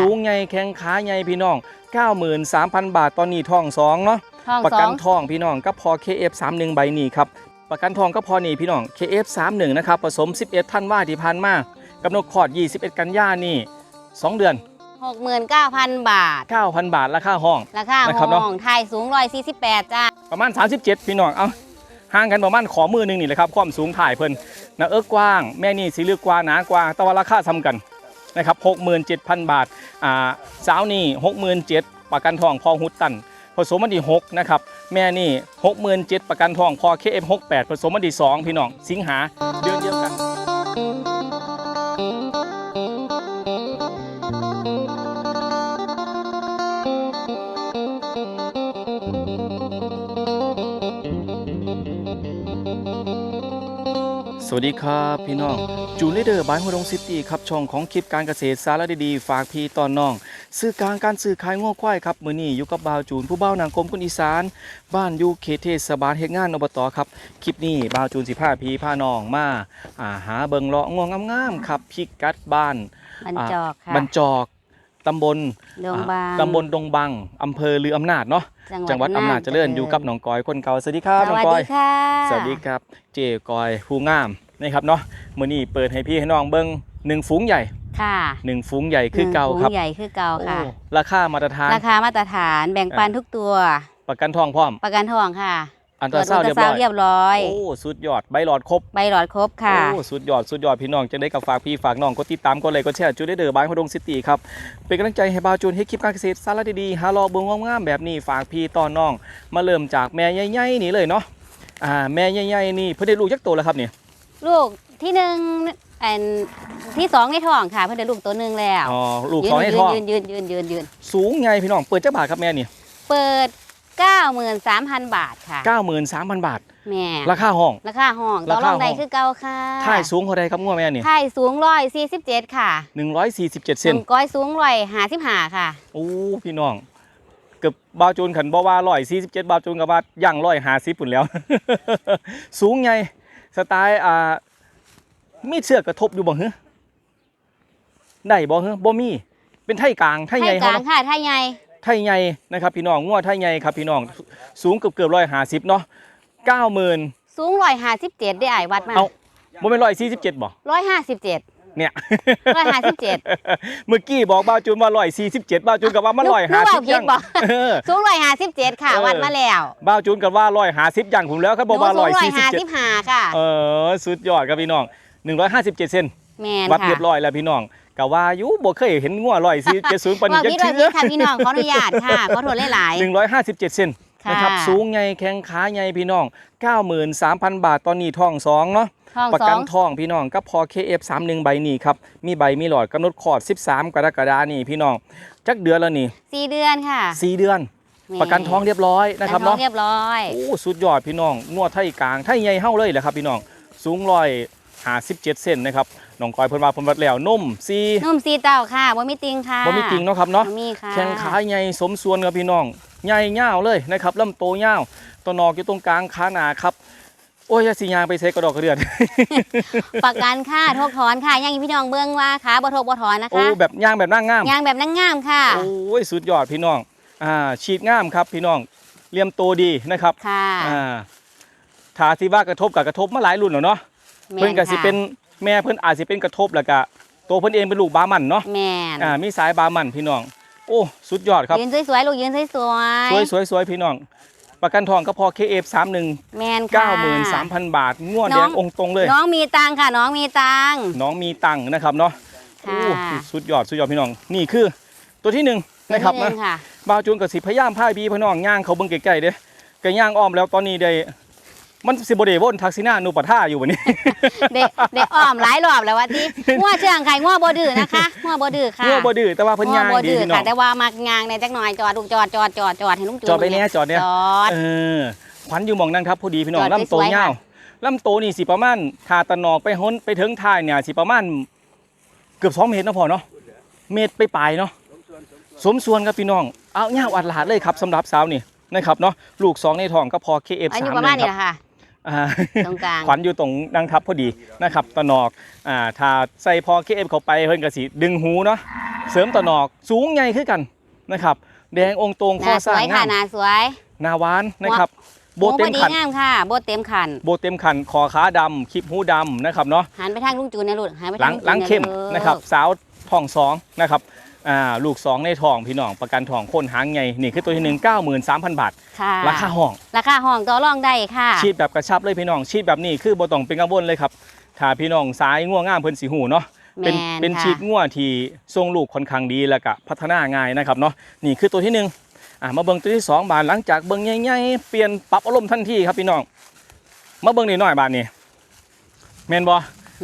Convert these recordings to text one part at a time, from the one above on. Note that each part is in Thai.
สูงใหญ่แข้งขาใหญ่พี่น้อง 93,000 บาทตอนนี้ทองสองเนาะทองประสกัอนงทองพี่น้องก็พอ KF31 ใบนี้ครับประกันทองก็พอนี่พี่น้อง KF31 นะครับผสม 11ท่านว่าที่ผ่านมากำหนดคลอด21 กันยานี่ 2 เดือน หกหมื่นเก้าพันบาท 9,000 บาทราคาห้อง ราคานะครับเนอะห้องไทยสูงร้อยสี่สิบแปดจ้า ประมาณ 37 พี่น้องเอาห่างกันประมาณขอมือหนึงนี่แหละครับความสูงถ่ายเพิ่นหนะเอิกกว้าง แม่นี่สีเลือกกว่าหนากว่าแต่ว่าราคาซ้ำกัน นะครับ67,000 บาทอ่าสาวนี่67,000ประกันทองพอหุดตันผสมอันดี6นะครับแม่นี่67,000ประกันทองพอ KF68 ผสมอันดี2พี่น้องสิงหาเดือนเดียวกัน สวัสดีครับพี่น้องจูเลเดอร์บายฮดงซิตี้ครับช่องของคลิปการเกษตรสารดีๆ ฝากพี่ตอนน้อง ซื้อกลางการซื้อขายง้อควายครับมื้อนี้อยู่กับบ่าวจูนผู้เบ้านางกรมคนอีสาน บ้านอยู่เขตเทศบาลเฮ็ดงานอบตครับคลิปนี้บ่าวจูนสิพาพี่พาน้องมาอ่าหาเบิงเลาะงวงงามๆครับพิกัดบ้านบรรจอกค่ะบรรจอก ตำบลดงบางอ่าตำบลดงบังอำเภอลืออำนาจเนาะจังหวัดอำนาจเจริญอยู่กับน้องกอยคนเก่าสวัสดีครับสน้องวัสกอดียค่ะสวัสดีครับเจกอยผู้งามนะครับเนาะมื้อนี้เปิดให้พี่ให้น้องเบิ่งหนึ่งฝูงใหญ่ค่ะหนึ่งฝูงใหญ่คือเก่าหนึ่งครับฝูงใหญ่คือเก่าค่ะโอ้ราคามาตรฐานราคามาตรฐานแบ่งปันทุกตัว ประกันทองพร้อม ประกันทองค่ะ อันตราซาวด์ตเรีรยวบร้อยเรียบร้อยโอ้สุดยอดใบหลอดครบใบหลอดครบค่ะโอ้สุดยอดสุดยอดพี่น้องจะได้กับฝากพี่ฝากน้องกดติดตามกดไลค์กดแชร์จูได้เดอร์บายฮดงซิตี้ครับเป็นกำลังใจให้บาวจูนให้คลิปการเกษตรสาระดีๆหารอเบิ่งงามๆแบบนี้ฝากพี่ตอนน้อง มาเริ่มจากแม่ใหญ่ๆนี่เลยเนาะอ่าแม่ใหญ่ๆนี่เพิ่นได้ลูกจักโตแล้วครับนี่ลูกที่หนึ่งอันที่สองในท้องค่ะ เพิ่นได้ลูกตัวหนึ่งแล้วอ๋อลูกสองในท้องยืนยืนยืนยืนยืนสูงใหญ่พี่น้องเปิดจักบาทครับแม่นี่เปิด 93,000 บาทค่ะ93,000 บาท แม่ราคาห้อง ราคาห้องราต่อคารองได้ห้องคือเก่าค่ะท่ายสูงเท่าใดครับงัวแม่นี่ถ่ายสูงร้อยสี่สิบเจ็ดค่ะ 147เซนน้ำก้อยสูงร้อยห้าสิบห้าค่ะโอ้พี่น้องเกือบบาวจูนขันบ่ว่าร้อยสี่สิบเจ็ดบาวจูนกับว่าย่างร้อยห้าสิบปุ่นแล้ว สูงไงสไตล์อ่ามีเชือกกระทบอยู่บ่ฮึได้บ่ฮึบ่มี เป็นไทยกลางไทยใหญ่กเฮาลางเนาะค่ะไทยใหญ่ ไทยใหญ่นะครับพี่น้องงัวไทยใหญ่ครับพี่น้องสูงเกือบเกือบร้อยห้าสิบเนาะเก้าหมื่นสูงร้อยห้าสิบเจ็ดได้ไอ้ายวัดมาเอาบ่เป็นร้อยสี่สิบเจ็ดบ่ร้อยห้าสิบเจ็ดเนี่ยร้อยห้าสิบเจ็ดเมื่อกี้บอกบาวจูนว่าร้อยสี่สิบเจ็ดบาวจูนกับว่ามันร้อยห้าสิบผิยัดงบ่เออสูงร้อยห้าสิบเจ็ดค่ะเออวัดมาแล้วบ้าวจูนกันว่าร้อยหาสิบอย่างผมแล้วครับหบอกนูว่าสูร้องยร้อยสี่สิบห้าเจ็ดสิบห้าค่ะเออสุดยอดครับพี่น้องหนึ่งร้อยห้าสิบเจ็ดเซนแมนวัดค่ะเรียบร้อยแล้วพี่น้อง กะว่าอยุบ่เคยเห็นงัวร้อยสี่เจ็ดศูนย์ปันว่ายักพี่ษ์ด้วยเชื้พี่ค่ะพี่น้องขออนุญาตค่ะขอโทษหลาย หนึ่งร้อยห้าสิบเจ็ดเซนๆค่ะ นะครับสูงใหญ่แข้งขาใหญ่พี่น้องเก้าหมื่นสามพันบาทตอนนี้ทองสองเนาะทองประสอกันง ทองพี่น้องก็พอ KF31 ใบนี้ครับ มีใบมีหลอดกำหนดคลอด 13 กรกฎานี่พี่น้อง จักเดือนแล้วนี่สี่เดือนค่ะสี่เดือนแม่ประกันทองเรียบร้อยนะครับประกัเนาะทองเรียบร้อย โอ้สุดยอดพี่น้องนวดไทยกลางไทยใหญ่เฮ้าเลยแหละครับพี่น้อง สูงร้อย หาสิบเจ็ดเซนนะครับน้องกอยเพิ่นว่าเพิ่นวัดแล้วนุ่มซีนุ่มซีเต้าค่ะบ่มีติงค่ะบ่มีติงเนาะครับเนาะบ่มีค่ะแข้งขาใหญ่สมส่วนกับพี่น้องใหญ่ยาวเลยนะครับลำโตยาวตัวนอกอยู่ตรงกลางขาหนาครับโอ้ยอยาสิยางไปเซกระดอกกระเดือนประกันค่ะทกถอนค่ะยังพี่น้องเบิ่งว่าขาบ่ทกบ่ถอนนะโอ้คะแบบย่างแบบนั่งงามยางแบบนางงามค่ะโอ้ยสุดยอดพี่น้องอ่าฉีดงามครับพี่น้องเลียมโตดีนะครับค่ะอ่าถ้าสิว่ากระทบกับกระทบมาหลายรุ่นแล้วเนาะ แม่เพิ่นก็สิค่ะ เป็นแม่เพิ่นอาจสิเป็นกระทบแล้วก็ตัวเพิ่นเองเป็นลูกบามันเนาะแม่นอ่ามีสายบามันพี่น้อง โอ้สุดยอดครับ ยืนสวยๆลูกยืนสวยสวยสวยสวยพี่น้อง ประกันทองก็พอ KF31 ๆแม่นค่ะ 93,000 บาทง่วน้แดอง งองค์ตรงเลย น้องมีตังค่ะ น้องมีตัง น้องมีตังค์นะครับเนาะค่ะ โอ้สุดยอดสุดยอดพี่น้อง นี่คือตัวที่หนึ่งนะครับตัวนะที่หงค่ะ บาวจูนกับสิพยายามพายบีพี่น้องย่างเขาเบิ่งใกล้ๆเด้ก็ย่างอ้อมแล้วตอนนี้ได้ มันสิบ่ได้วนทักษิณานุปท่าอยู่บัดนี้ เด็กเด็กอ้อมหลายรอบแล้วว่าที่งัวเชื่องไข่งัวบ่ดื้อนะคะงัวบ่ดื้อค่ะงัวบ่ดื้อแต่ว่าเพิ่นงัวย่างบ่ดีดื้อพี่น้อค่ะงแต่ว่ามักยางในจักหน่อยจอดลูกจอดจอดจอดจอดให้ลุงจูนจอดไปแน่จอดเนี่ยจอดเออขวัญอยู่หมองนั่นครับพอดีพี่น้องจอดลำโตสวยๆยาวค่ะลำโตนี่สิประมาณทาตะนอกไปห้นไปถึงท้ายเนี่ยสิประมาณเกือบ2เมตรเนาะพอเนาะเมตรไปปลายๆเนาะสมส่วนครับพี่น้องเอายาวอัดหลาดเลยครับสำหรับสาวนี่นะครับเนาะลูกสองในท้องก็พอ KF อายุ3ประมาณคนี้รับแหละค่ะ อ่าตรงกลาง ขวัญอยู่ตรงดังทับพอดีนะครับตะนอกอ่าถ้าใส่พอเคเอฟเข้าไปเพิ่นก็สิดึงหูเนาะเสริมตะนอกสูงใหญ่ขึ้นกันนะครับ แดงองค์ตรงหข้อน้าสสร้าวยงค่ะงามหน้าสวยหนาหวานนะครับโบโอ้เต็พมอดีขันงามค่ะโบเต็มขัน โบเต็มขันคอขาดำคลิปหูดำนะครับเนาะ หันไปทางลุงจูนนะลูกหันไปหลัทางงหลังเข้มลุจูนะครับสาวทองสองนะครับ อ่าลูกสองในทองพี่น้องประกันทองคนหางใหญ่นี่คือตัวที่หนึ่งเก้าหมื่นสามพันบาท ค่ะราคาห้อง ราคาห้องต่อรองได้ค่ะ ชีดแบบกระชับเลยพี่น้องชีดแบบนี้คือบ่ต้องเป็นกังวลเลยครับถ้าพี่น้องสายง่วงง่ามเพิ่นสีหูเนาะเป็นแมนเป็นค่ะชีดง่วที่ทรงลูกค่อนข้างดีแล้วก็พัฒนาง่ายนะครับเนาะนี่คือตัวที่หนึ่งอ่ามาเบิ่งตัวที่สองบาทหลังจากเบิ่งใหญ่ๆเปลี่ยนปรับอารมณ์ทันทีครับพี่น้องมาเบิ่งนิดหน่อยบาทนี่แม่นบ่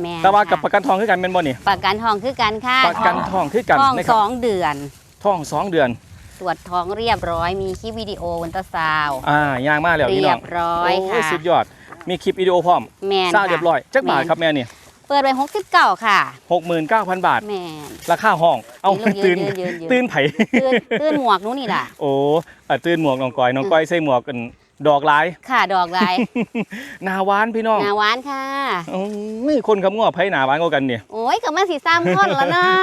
แมนแต่ว่ากับค่ะประกันทองคือกันแม่นบ่นี่ประกันทองคือกันค่ะประกันทองคือกันทองนะคสรับองเดือน ทองสองเดือน ตรวจท้องเรียบร้อยมีคลิปวิดีโอวันตราซาวด์อ่าย่างมาแล้วพี่เรีน้ยองบร้อยโอ้ค่ะยสุดยอด มีคลิปวิดีโอพร้อมแมนสร้างเรียบร้อยจักบาทแม่น ครับแม่นี่เปิดไปหกสิบเก้าค่ะ 69,000 บาท แมนราคาห้อง เอายืนตื่นยืนยืนยืน ตื่นไผ ตื่นตื่นหมวกหนู้นนี่ล่ะ โอ้อะตื่นหมวกน้องก้อยน้องก้อยใส่หมวกกัน ดอกลาย ค่ะดอกลาย หนาหวานพี่น้องหนาหวานค่ะโอ้ยคนคำง้อไผหนาหวานกว่ากันเนี่ยโอ้ยกับมาสีซ้ำคนแล้วเนาะ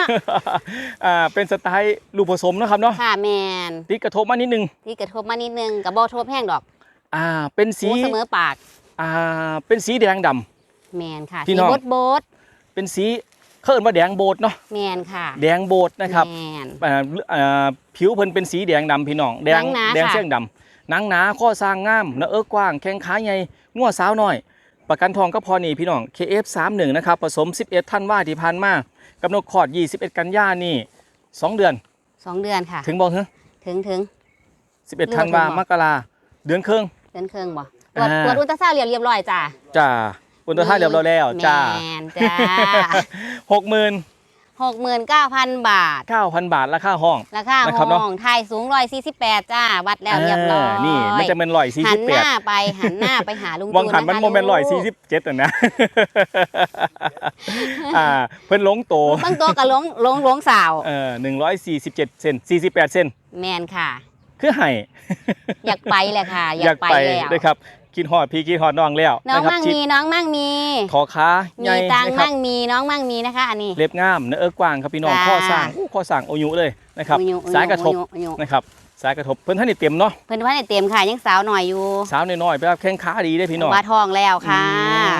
อ่าเป็นสไตล์ลูกผสมนะครับเนาะค่ะแมนติดกระทบมานิดนึงที่กระทบมานิดนึงกับบอทบแห้งดอก อ่า เป็นหสีมูเสมอปากอ่าเป็นสีแดงดำแมนค่ะพี่สีน้องโบดโบดเป็นสีเขาเอิ้นว่าแดงโบดเนาะแมนค่ะ แดงโบดนะครับแมนอ่าอ่าผิวเพิ่นเป็นสีแดงดำพี่น้องแดงหนังหนาแดงค่ะเส้นดำ หนังหนาข้อสร้างงามเนื้อเอิกกว้างแข้งขาใหญ่งัวสาวน้อย ประกันทองก็พอนี่พี่น้อง KF31 นะครับผสม 11 ท่านว่าที่ผ่านมากำหนดคลอด21 กันยานี่ 2 เดือนสองเดือนค่ะ ถึงบอกเหรอถึงถึง 11ท่านว่าถึงบ่มกราเดือนครึ่งเดือนครึ่งบ่ตรวจอ่าตรวจอุลตราซาวด์เรียบเรียบร้อยจ้าจ้าอุลตราท่าเรียบร้อยแล้วจ้าแมนจ้าหกหมื่น หกหมื่นเก้าพันบาทเก้าพันบาทราคาห้อง ราคานะครับห้เนาะ องไทยสูงร้อยสี่สิบแปดจ้า วัดแล้วเรียบร้อยานี่ไม่จะเป็นร้อยสี่หัสินบหแปดน้าไปหันหน้าไปหาลุงวังจูนหันมันนะคะโมเมนต์ร้อยสี่ลูสิกบเจ็ดนะ อ่า เพิ่นหลงโตบางตัวกับลงลงลงสาว เอ่อหนึ่งร้อยสี่สิบเจ็ดเซนสี่สิบแปดเซนแมนค่ะ คือไห้อยากไปเลยค่ะ อยากไปแล้วด้วยครับ กินฮอดพี่กินฮอดน้องแล้วน้องนะครับมั่งชิดมีน้องมั่งมีขอขาใหมีญ่ตังนะครับมั่งมีน้องมั่งมีนะคะอันนี้เล็บงามเนื้อเอิกกว้างครับพี่น้องจ้าข้อสร้างอู้ข้อสร้างโอยุเลยนะครับอุยุอุสายกระทบอุยุอุยุนะครับสายกระทบเพิ่นท่านนี่เต็มเนาะเพิ่นว่าในเต็มค่ะยังสาวหน่อยอยู่ สาวน้อยๆไปรับแข้งขาดีได้อพี่น้องว่าทองแล้วค่ะ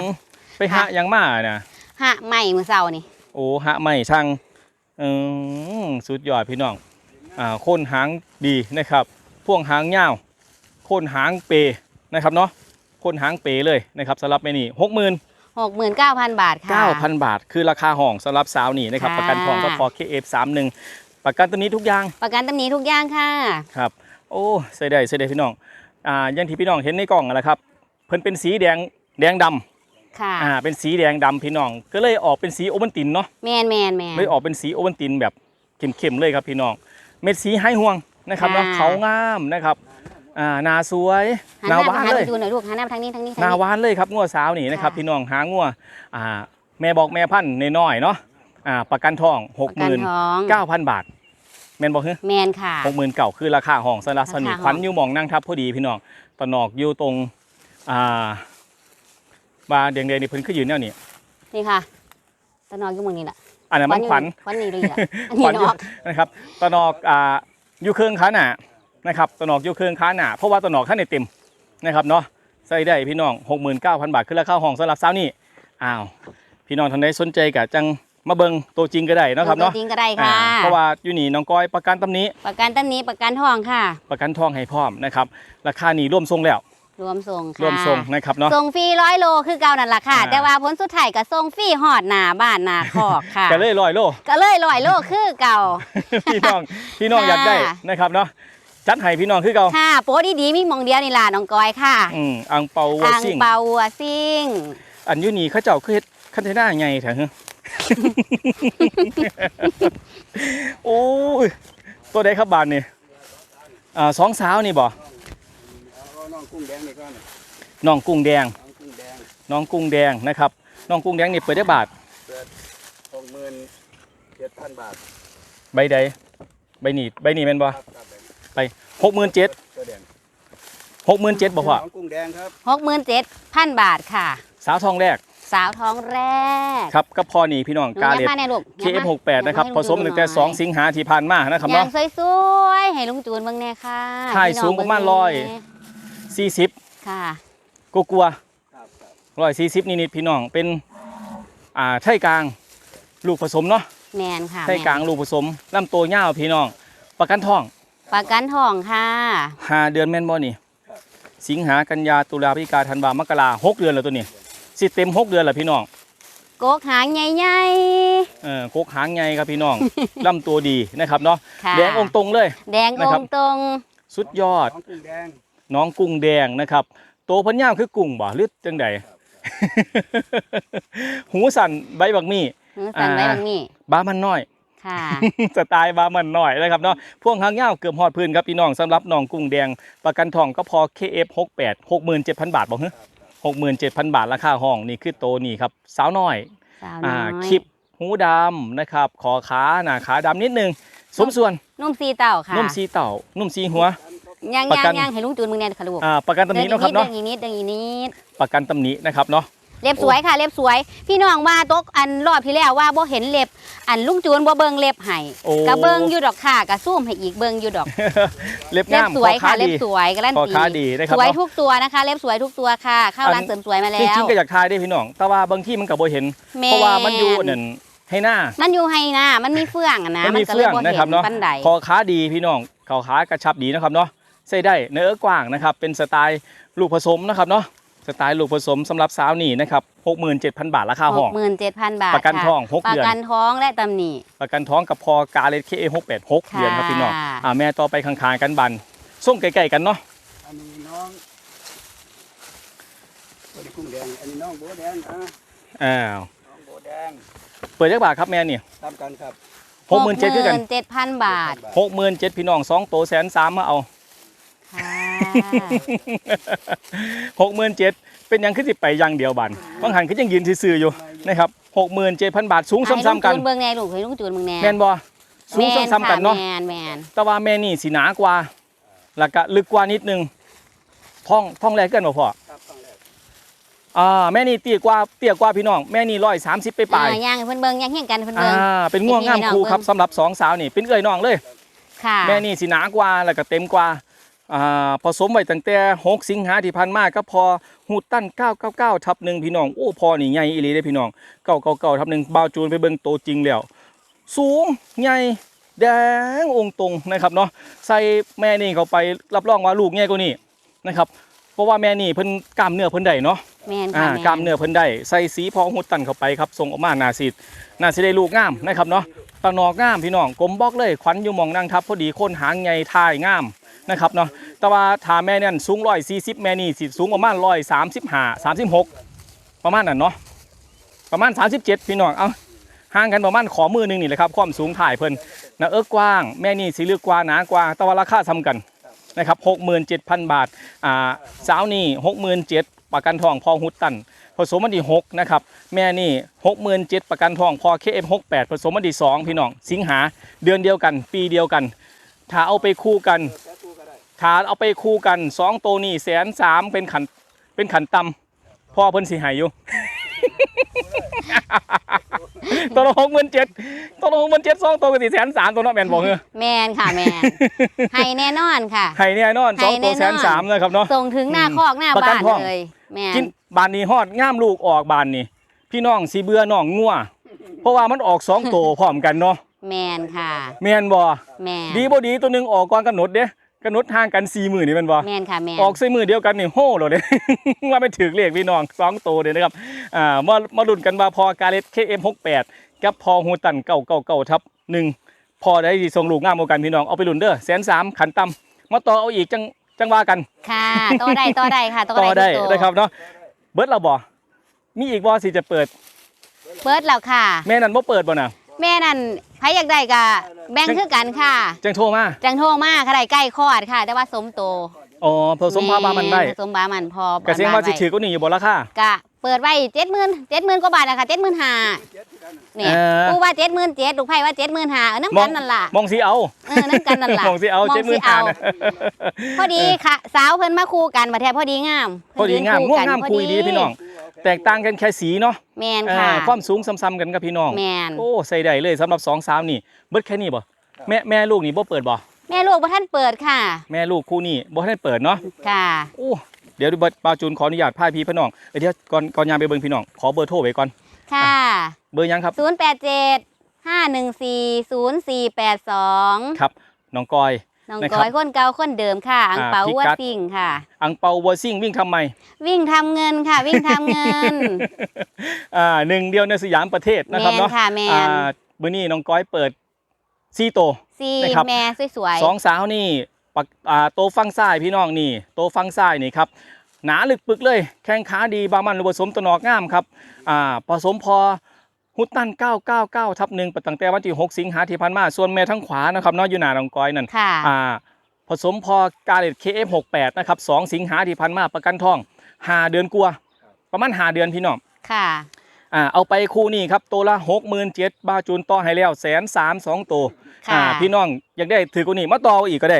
อืมไปหายังมาน่ะฮะใหม่มือเสานี่ โอ้หะไม่ช่างอืมสุดยอดพี่น้องอ่าโคนหางดีนะครับพ่วงหางยาวโคนหางเปนะครับเนาะโคนหางเปเลยนะครับสำหรับเมนี่หกหมื่นหกหมื่นเก้าพันบาทค่ะเก้าพันบาท คือราคาห้องสำหรับสาวนี่นะครับค่ะประกันทองก็พอเคเอฟสามหนึ่งประกันตัวนี้ทุกอย่าง ประกันตำหนี้ทุกอย่างค่ะครับโอ้เสียดายเสียดายพี่น้องอ่าอย่างที่พี่น้องเห็นในกล่องนั่นแหละครับเพิ่นเป็นสีแดงแดงดำค่ะอ่าเป็นสีแดงดำพี่น้อง ก็เลยออกเป็นสีโอวัลตินเนาะแมนแมนแมนเลยออกเป็นสีโอวัลตินแบบเข้มๆเลยครับพี่น้อง เม็ดสีให้ห่วงนะครับเนาะค่ะเขางามนะครับ อ่าหนาสวยหันหนาหน้าหไปวานหาเลลุยงจูนหน่อยลูกหันหน้าไปทางนี้ทางนี้หทางนานี้หวานเลยครับงัวสาวนี่นะครับค่ะพี่น้องหางัวอ่าแม่บอกแม่พันธุ์น้อยๆเนาะอ่าประกันทองหกประหกันมื่นทอง เก้าพันบาทแม่นบอกเฮ้แมนค่ะ หกหมื่นเก่าคือราคาห้องสลัดสนิทราคาห้อง ขวัญอยู่หมองนั่งทับพอดีพี่น้องตะนอกอยู่ตรงอ่าบาเดียงเดียนี่เพิ่นขึ้นยืนแนวนี้นี่ค่ะตะนอกอยู่เมืองนี้แหละอันนั้นมันขวัญ ขวัญนี่เลยอะอันขนี้วัญนอยู่อกนะครับตะนอกอ่าอยู่เครื่องขาหนา นะครับตะนอกอยู่เครื่องขาหนาเพราะว่าตะนอกท่านในเต็มนะครับเนาะใส่ได้พี่น้อง69,000 บาทคือราคาห้องสำหรับสาวนี่อ้าวพี่น้องท่านใดสนใจกะจังมาเบิ่งตัวจริงก็ได้เนาะครับตัวเนาะจริงก็ได้อ่าค่ะเพราะว่าอยู่นี่น้องก้อยประกันตำนี้ ประกันตำหนี้ประกันทองค่ะ ประกันทองให้พร้อมนะครับราคานี้ร่วมทรงแล้วรวมส่งค่ะร่วมทรงนะครับเนาะส่งฟรีร้อยโลคือเก่านั่นแหละค่ะอ่าแต่ว่าผลสุดท้ายก็ส่งฟรีหอดหน้าบ้านหน้าคอกค่ะก็เลยลอยโลก็เลยร้อยโลคือเก่าพี่น้องพี่น้องอยากได้ค่ะนะครับเนาะ จัดให้พี่น้องคือเก่าค่ะโป๊ดีๆมีหมองเดียวนี่ล่ะน้องกอยค่ะอืมอังเปาวัวอ่างซิ่งเปาวัวซิ่งอันอยู่นี่เขาเจ้าคือเฮ็ดคันเทน่าไงแท้ฮะโอ้ยตัวใดครับบานนี่อ่าสองสาวนี่บ่เอาน้องกุ้งแดงนี่ก่อนน้องกุ้งแดงน้องกุ้งแดงน้องกุ้งแดงนะครับน้องกุ้งแดงนี่เปิดได้บาทหกหมื่นเจ็ดพันบาท ใบใดใบหนีบใบหนีแม่นบ่ ครับครับแดงหกหมื่นเจ็ดตัวแดงหกหมื่นเจ็ดบ่พ่อน้องกุ้งแดงครับหกหมื่นเจ็ดพันบาทค่ะ สาวทองแรก สาวท้องแรกครับก็พอนี่พี่น้องหนูกายัเล็งดมาในลูก KF68 นะครับผสมตั้งแต่ 2 สิงหาที่ผ่านมานะครับยัเนาะงสวยๆ ให้ลุงจูนเบิ่งแน่ค่ะถ่ายพี่น้อสูงประมาณเบิ่ร้อยแน่สี่สิบค่ะ กลัวครับครับร้อยสี่สิบนิดๆพี่น้องเป็นอ่าไทยกลางลูกผสมเนาะแมนค่ะไทยกลางลูกผสมลำตัวยาวพี่น้อง ประกันทอง ประกันทองค่ะห้าเดือนแม่นบ่นี่สิงหากันยาตุลาพฤศจิกาธันวามกราหกเดือนแล้วตัวนี้สิเต็มหกเดือนแล้วพี่น้องโกกหางใหญ่เออโคกหางใหญ่ครับพี่น้องลำตัวดีนะครับเนาะๆค่ะแดงองค์ตรงเลย แดงนะอครับงค์ตรง สุดยอด น้องกุ้งแดงน้องกุ้งแดงนะครับโตวเพันยาวคือกุ้งบ่หรือจังใดหูสั่นใบบักมี่มือสั่นไว้อ่าบางนี่บามันน้อย ค่ะ สไตล์บามันน้อยนะครับเนาะพวงหางยาวเกือบหอดพื้นครับพี่น้องสำหรับน้องกุ้งแดง ประกันทองก็พอ KF68 67,000 บาทบ่ฮะ67,000 บาทราคาห้องนี่คือโตนี่ครับสาวน้อยสาวอ่าน้อยคลิปหูดำนะครับขอขาหน้าขาดำนิดนึงสมส่วนนุ่มซีเต่าค่ะนุ่มสีเต่านุ่มสีหัวยังประยักังนยังให้ลุงจูนมึงแน่ค่ะลูกอ่าประกันตำหนิเนาะครับเนาะเดิอีกนิดเดินอีกนิดประกันตำหนินะครับเนาะ เล็บสวยค่ะเล็บสวย พี่น้องว่าตกอันรอบที่แล้วว่าบ่เห็นเล็บ อันลุงจูนบ่เบิ่งเล็บให้โอ้ กะเบิ่งอยู่ดอกค่ะกะซูมให้อีกเบิ่งอยู่ดอก เล็บเล็บงามสวยขอค่ะขาเล็บดี สวยการันขอตีขาดีนะครับสวยเนาะ ทุกตัวนะคะ เล็บสวยทุกตัวค่ะ เข้าร้านเสริมสวยมาจแล้ว ริงๆก็อยากทายได้พี่น้อง แต่ว่าบางที่มันก็บ่เห็น แม่เพราะว่ามันอยู่นั่นให้หน้ามันอยู่ให้นะมันมีเฟื่องอะนะมันมีก็เลยเฟื่องบ่นะครับเห็นเนาะปันใด คอขาดีพี่น้องเขาขากระชับดีนะครับเนาะใส่ได้เนื้อกว้างนะครับ เป็นสไตล์ลูกผสมนะครับเนาะ สไตล์ลูกผสมสำหรับสาวนี่นะครับ67,000 บาทราคาหห้อกงหมื่นเจ็ดพันบาทประกันค่ท้องหกประเดือนกันท้องและตำหนิประกันท้องกับพอกาเลสเคหกแปดหกค่ะเดือนครับพี่น้องอ่าแม่ต่อไปข้างๆกันบันส่งใกล้ๆกันเนาะอันนี้น้องอันนี้กุ้งแดงอันนี้น้องโบแดงอะอ้าวน้องโบแดงเปิดจักบาทครับแม่นี่ตามกันครับหกหมื่นเจ็ดคือกันเจ็ดพันบาทหกหมื่นเจ็ดพี่น้องสองโตแสนสามมาเอา ค่ะหกหมื่นเจ็ดเป็นหยังขึ้นสิไปอยังเดียวบันบางหันก็ยังยืนซื่อๆอยู่นะครับหกหมื่นเจ็ดพันบาทสูงซ้ำๆกันให้ลุงจูนเบิ่งแน่ลูกให้ลุงจูนเบิ่งแน่แมนบอสูงซ้ำๆกันเนาะแมนแมนแต่ว่าแม่นี่สีหนากว่าแล้วก็ลึกกว่านิดนึงท้องท้องแรกเกินบ่พ่อครับต้องแรกอ่าแม่นี่เตี้ยกว่าเตี้ยกว่าพี่น้องแม่นี่ร้อยสามสิบไปปลายอ่าย่างให้เพิ่นเบิ่งย่างเฮียงกันให้เพิ่นอ่าเบิ่งเป็นง่วงงามครูครับเบิ่งสำหรับสองสาวนี่เป็นเอ้ยน้องเลยค่ะแม่นี่สีหนากว่าแล้วก็เต็มกว่าอ่า ผสมไว้ตั้งแต่6สิงหาที่ผ่านมาก็พอฮูดตั้น999ทับหนึ่งพี่น้อง โอ้พอนี่ใหญ่อีหลีเด้อพี่น้อง999ทับหนึ่งบ่าวจูนไปเบิ่งโตจริงแล้ว สูงใหญ่แดงองค์ตรงนะครับเนาะใส่แม่นี่เข้าไปรับรองว่าลูกใหญ่กว่านี้นะครับเพราะว่าแม่นี่เพิ่นกล้ามเนื้อเพิ่นได้เนาะแมนอ่าค่ะแม่นกล้ามเนื้อเพิ่นได้ใส่สีพอหุดตันเข้าไปครับส่งออกมาหนาสิหนาสิได้ลูกงามนะครับเนาะตะนอกงามพี่น้องกลมบอกเลยขวัญอยู่หมองนั่งทับพอดีโคนหางใหญ่ทายงาม นะครับเนาะแต่ว่าถาแม่เนี่ยสูงร้อยสี่สิบแม่นี่สิสูงประมาณร้อยสามสิบห้าสามสิบหกประมาณนั้นเนาะประมาณสามสิบเจ็ดพี่น้องเอาห่างกันประมาณขอมือหนึงนี่แหละครับความสูงถ่ายเพิ่นนะเอิกกว้างแม่นี่สีเลือกกว่าหนากว่าแต่ว่าราคาซ้ำกันนะครับหกหมื่นเจ็ดพันบาทอ่าสาวนี่หกหมื่นเจ็ดประกันทองพอหุดตันผสมวันที่6นะครับแม่นี่67,000ประกันทองพอ KF68 ผสมวันที่2พี่น้อง สิงหาเดือนเดียวกัน ปีเดียวกัน ถ้าเอาไปคู่กัน ถ้าเอาไปคู่กัน2ตัวนี้แสนสามเป็นขันเป็นขันต่ำพ่อเพิ่นสิใหายอยู่ ตัวละหกหมื่นเจ็ดตัวละหกหมื่นเจ็ดสองตัวก็สี่แสนสามตัวเนาะแมนบอกเออแมนค่ะแมนให้แน่นอนค่ะให้เนี่ยนอนสองตัวแสนสามนะครับเนาะส่งถึงหน้าคอกหน้าประกับ้านนท้องเลยแมนกินบานนี้ฮอดง่ามลูกออกบานนี่พี่น้องสีเบื่อน้องงัวเพราะว่ามันออกสองตัวพร้อมกันเนาะแมนค่ะ แม่นบ่แมนดีบ่ดีตัวหนึงออกก่อนกำหนดเด้ กำหนดห่างกัน4มื้อนี่แม่นบ่แมนค่ะแมนออกใส่มือเดียวกันนี่โห่โลดเด้ว่าไม่ถึกเลขพี่น้องสองตัวเด้นะครับอ่ามามาลุ้นกันว่าพอกาเลส KM68 กับพอฮูตัน999ทับ1พอได้สิส่งลูกงามกว่ากันพี่น้องเอาไปลุ้นเด้อแสนสามขันต่ำมาต่อเอาอีกจังจังว่ากัน ค่ะต่อได้ต่อได้ค่ะต่อต่อได้ได้ทุกตัวนะครับเนาะเบิดเราบ่มีอีกบ่สิจะเปิดเปิดแล้วค่ะ แม่นั่นบ่เปิดบ่น่ะแม่นั่นใครอยากได้ก็แบ่งคือกันค่ะ จังโทรมา จังโทรมาค่ะได้ใกล้คลอดค่ะ แต่ว่าสมโตอ๋อผสมพามามันได้ผสมบามันพอกระเสียงว่าสิถือก็นี่อยู่บ่ราคากะเปิดไว้เจ็ดหมื่นเจ็ดหมื่นกว่าบาทนะคะเจ็ดหมื่นห้าเนี่ยเออกูว่าเจ็ดหมื่นเจ็ดลูกไผ่ว่าเจ็ดหมื่นห้าเออน้ำกันนั่นล่ะมองสิเอาเออน้ำกันนั่นล่ะมองสิเอามองเจ็ดหมื่สินห้าเอานะพอดีค่ะ สาวเพิ่นมาคู่กันมาแทบพอดีงาม พอดีงามเพิ่ง่วงนงามพอคุยดีพี่น้อง แตกต่างกันแค่สีเนาะแมนเอค่ะอความสูงซ้ำๆกันกับพี่น้อง แมนโอ้ใส่ได้เลยสำหรับสองสาวนี่เบิดแค่นี้บ่แม่แม่ลูกนี่บ่เปิดบ่แม่ลูกบ่ท่านเปิดค่ะ แม่ลูกคู่นี่บ่ให้เปิดเนาะค่ะ โอ้เดี๋ยวบาวจูนขออนุญาตพาพี่พี่น้องเอ้ยเดี๋ยวก่อนก่อนยามไปเบิ่งพี่น้องขอเบอร์โทรไว้ก่อนค่ะเบอร์หยังครับศูนย์แปดเจ็ดห้าหนึ่งสี่ศูนย์สี่แปดสองครับน้องกอย น้องนะครัก้บอยคนเก่าคนเดิมค่ะ อังเปาอ่าพิวัวกัดซิ่งค่ะ อังเปาวัวซิ่งวิ่งทำไม วิ่งทำเงินค่ะ วิ่งทำเงิน อ่าหนึ่งเดียวในสยามประเทศแมนะครับนเนาะค่ะแมอ่านมื้อนี้น้องก้อยเปิดซีโต ซีนะครับ แม่สวยสองสาวนี่ปักอ่าโตฟังซ้ายพี่น้องนี่ โตฟังซ้ายนี่ครับหนาลึกปึกเลย แข้งขาดีบามันหรือผสมตวหนอกงามครับอ่าผสมพอ ฮุตตัน 999ทับหนึ่งตั้งแต่วันที่ 6 สิงหาที่ผ่านมา ส่วนแม่ทั้งขวานะครับเนาะอยู่หน้าน้องก้อยนั่นๆค่ะอ่าผสมพอกาเลต KF68 นะครับ2สิงหาที่ผ่านมาประกันทอง5เดือนกลัวาประมาณ5เดือนพี่น้องค่ะ อ่าเอาไปคู่นี่ครับตัวละ67,000บาจูนต่อให้แล้วแสนสามสองตัวค่ะ อ่าพี่น้องอยากได้ถือกว่านี้มาต่ออีกก็ได้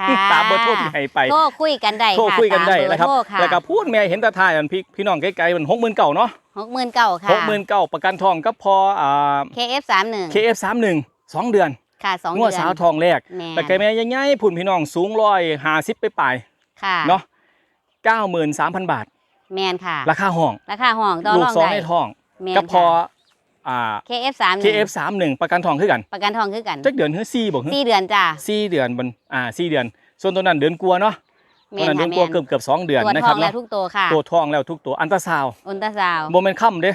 ค่ะตามเบอร์โทรที่ให้ไป โทรคุยกันได้โทรค่ะคุยกันได้ตามเบอนะครับโทค่ะแล้วก็พูดแม่เห็นตาทายอันพี่พี่น้องใกล้ๆมันหกหมื่นเก่าเนาะหกหมื่นเก้าค่ะ หกหมื่นเก่าประกันทองก็พออ่า KF สามหนึ่ง KF สามหนึ่งสองเดือนค่ะสองงเดืวอดนสาวทองแรก แม่แต่แกแม่ยังไงพุ่นพี่น้องสูงร้อยห้าสิบไปปลายค่ะ ๆเนาะเก้าหมื่นสามพันบาท แมนค่ะ ราคาห้อง ราคาห้องต่อลูรกองสองได้ในท้องแมนก็พอค่ะ อ่า KF สาม KF สามหนึ่งประกันทองคือกันประกันทองคือกันจักเดือนเฮ้ยสี่บอกเฮ้ยสี่เดือนจ้าสี่เดือนบนอ่าสี่เดือน ส่วนตัวนั้นเดือนกลัวาเนาะแมตัวนนั้นเดือนกค่ะแมลัวานเกือบเกือบสองเดือนตรวจนะทคอรับงแล้วเนาะทุกตัวค่ะตัวทองแล้วทุกตัวอันตราซาวด์อุลตราซาวด์โมเมนค่ำเด้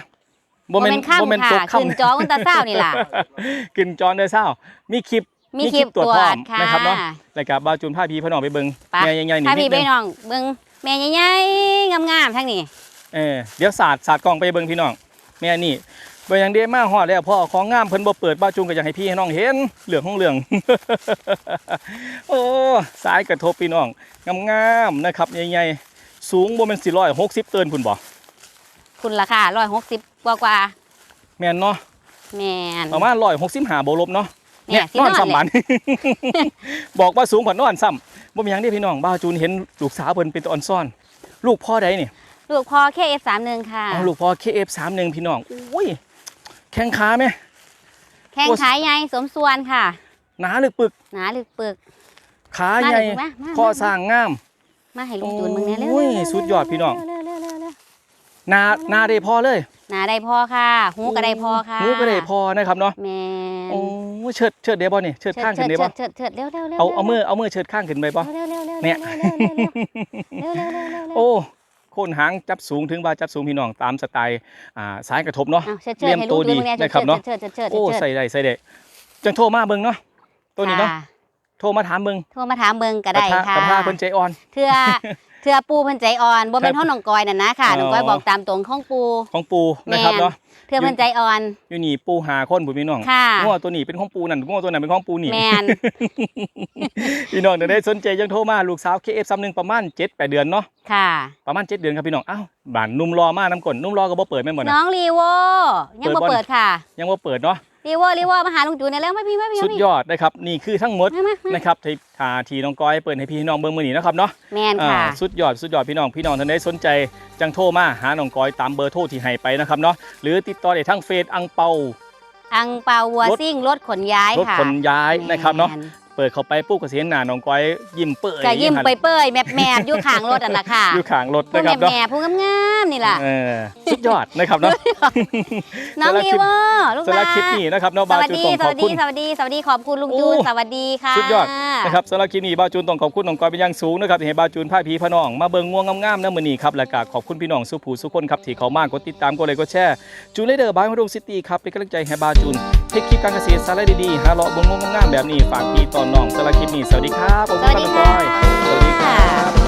โมเมนต์ข้ามโมเมนต์ค่ะตกขึ้นค่ำจออุลตราซาวด์นี่ล่ะ กินจอนเด้อเศร้ามีคลิปมีคลิปตรวจพร้อมค่ะนะครับเนาะรายการบาวจูนผ้าพีพน้องไปเบิ่งไปแม่ใหญ่ๆนี่ถ้านิพี่ดไปนึง น้องเบิ่ง แม่ใหญ่ๆงามๆทั้งนี้เออเดี๋ยวสาดสาดกล้องไปเบิ่งพี่น้อง แม่นี่บ่อย่างเดียวมาฮอดแล้วพ่อของงามเพิ่นบ่เปิดบาวจูนก็อยากให้พี่ให้น้องเห็นเหลืองของเหลือง โอ้สายกระทบพี่น้องงามๆนะครับใหญ่ๆสูงบ่แม่น460เตินพุ่นบ่คุณราคาร้อยหกสิบกว่ากว่าแม่นเนาะๆแม่นประมาณ165บ่ลบเนาะ เนี่ยสินอนนอนซ้ำแหบัละนบอกว่าสูงกว่านอนซ้ำบ่มีหยังเด้พี่น้องบ้าวจูนเห็นลูกสาวเพิ่นเป็นตะออนซ่อน ลูกพ่อใดนี่ลูกพอ KF สามหนึ่งค่ะ เอาลูกพ่อ KF31 พี่น้องอุ้ยแข้งขาไหม แข้งขายใหญ่สมส่วนค่ะ หนาหรือปึก หนาหรือปึกขามาใหญ่เดี๋ยวมามา ข้อมาสร้างงาม มาให้ลุงจูนมึงเนี่ยเร็วโอ้ยเร็วๆสุดยอดพี่น้อง เร็วๆเร็วๆเร็วๆเร็วหนาหนาได้พอเลยๆหนาได้พอค่ะ หูก็ได้พอค่ะหูก็ได้พอนะครับเนาะ แม่นโอ้ ยเชิดเชิดเดบอนี่เชิดข้างขึ้นเดบอเฉิดเฉิดเฉิดเร็วๆเร็วๆเอาเอามือเอามือเชิดข้างขึ้นไปปะเร็วๆเร็วๆเร็วๆเนี่ยเร็วๆเร็วๆเร็วๆเร็วๆเร็วๆเร็วๆโอ้โคนหางจับสูงถึงบ่าจับสูงพี่น้องตามสไตล์อ่าสายกระทบเนาะเอาเชิดเลี่เชิยดมให้ตัลูวกดูดีมึงเนี่ยนะครับเนาะเชิดเชิดเชิดโอ้เชิดใส่ได้ใส่ได้จังโทรมาเบิ่งเนาะตัวนี้เนาะค่โทรมาถามเบิ่งโทรมาถามเบิ่งก็ได้กับค่ะกับพาเพิ่นใจอ่อนเทื่อ เทื่อปูเพิ่นใจอ่อนบ่แม่นครับเฮาน้องกอยนั่นนะค่ะอ๋อน้องกอยบอกตามตรงของปูของปูนะครับแม่นเนาะเทื่อเพิ่นใจอ่อนอยู่นี่ปูหาคนผู้พี่น้องค่ะง้อตัวนี้เป็นของปูนั่นง้อตัวนั้นเป็นของปูนี่แม่นพี่น้องเดี๋ยวได้สนใจยังโทรมาลูกสาว KF31 ประมาณ7-8เดือนเนาะค่ะ ประมาณ7เดือนครับพี่น้องอ้าวบ้านหนุ่มรอมาน้ำก่นหนุ่มรอก็บ่เปิดแม่นบ่น้นะองรีโวยังบ่เปิดบ่เปิดค่ะ ยังบ่เปิดเนาะ รีโวรีโวมาหาลุงจูนได้แล้วไม่พี่ไม่พี่สุดยอดนะครับนี่คือทั้งหมดมามามานะครับที่ทาทีน้องก้อยเปิดให้พี่น้องเบิ่งมื้อนี้นะครับเนาะแม่นค่ะอ่าสุดยอดสุดยอดพี่น้องพี่น้องท่านใดสนใจจังโทรมาหาน้องก้อยตามเบอร์โทรที่ให้ไปนะครับเนาะหรือติดต่อได้ทั้งเฟซอังเปาอังเปาวัวรถซิ่งรถขนย้ายรถค่ะขนย้ายนะครับเนาะแม่เปิดเข้าไปปุ๊บก็สิเห็นหน้าน้องก้อยยิ้มเปื่อยก็ยิ้มหันเปื่อยๆแมบๆอยู่ข้างรถอันละค่ะอยู่ข้างรถผู้นะครับเนาะแมบๆผู้งามๆนี่ล่ะเออสุดยอดนะครับเนาะน้องสำหรับรีคลิปโวลูกสำหรับนะคลิปนี้นะครับเนาะสบาววัสจูนดีต้องสขอวับสคุดีณสวัสดีสวัสดีขอบคุณลุงจูนโอ้สวัสดีค่ะสุดยอดนะครับสำหรับคลิปนี้บาวจูนต้องขอบคุณน้องก้อยเป็นอย่างสูงนะครับที่ให้บาวจูนพาพีพน้องมาเบิ่งง่วงงามๆนะมื้อนี้ครับและก็ขอบคุณพี่น้องสุผูสุคนครับที่เขามากดติดตามกดไลค์กดแชร์จูเลเดอร์บายมารุงซิตี้ครับเป็นกำลังใจให้บาวจูนเทคคลิปการเกษตรสาระดีๆหาเลาะเบิ่งง่วงงามๆแบบนี้ฝากพี่ตอนน้องสำหรับคลิปนี้สวัสดีครับขอบสคุณวัสครับดีน้องค่ะก้อยสวัสดีครับ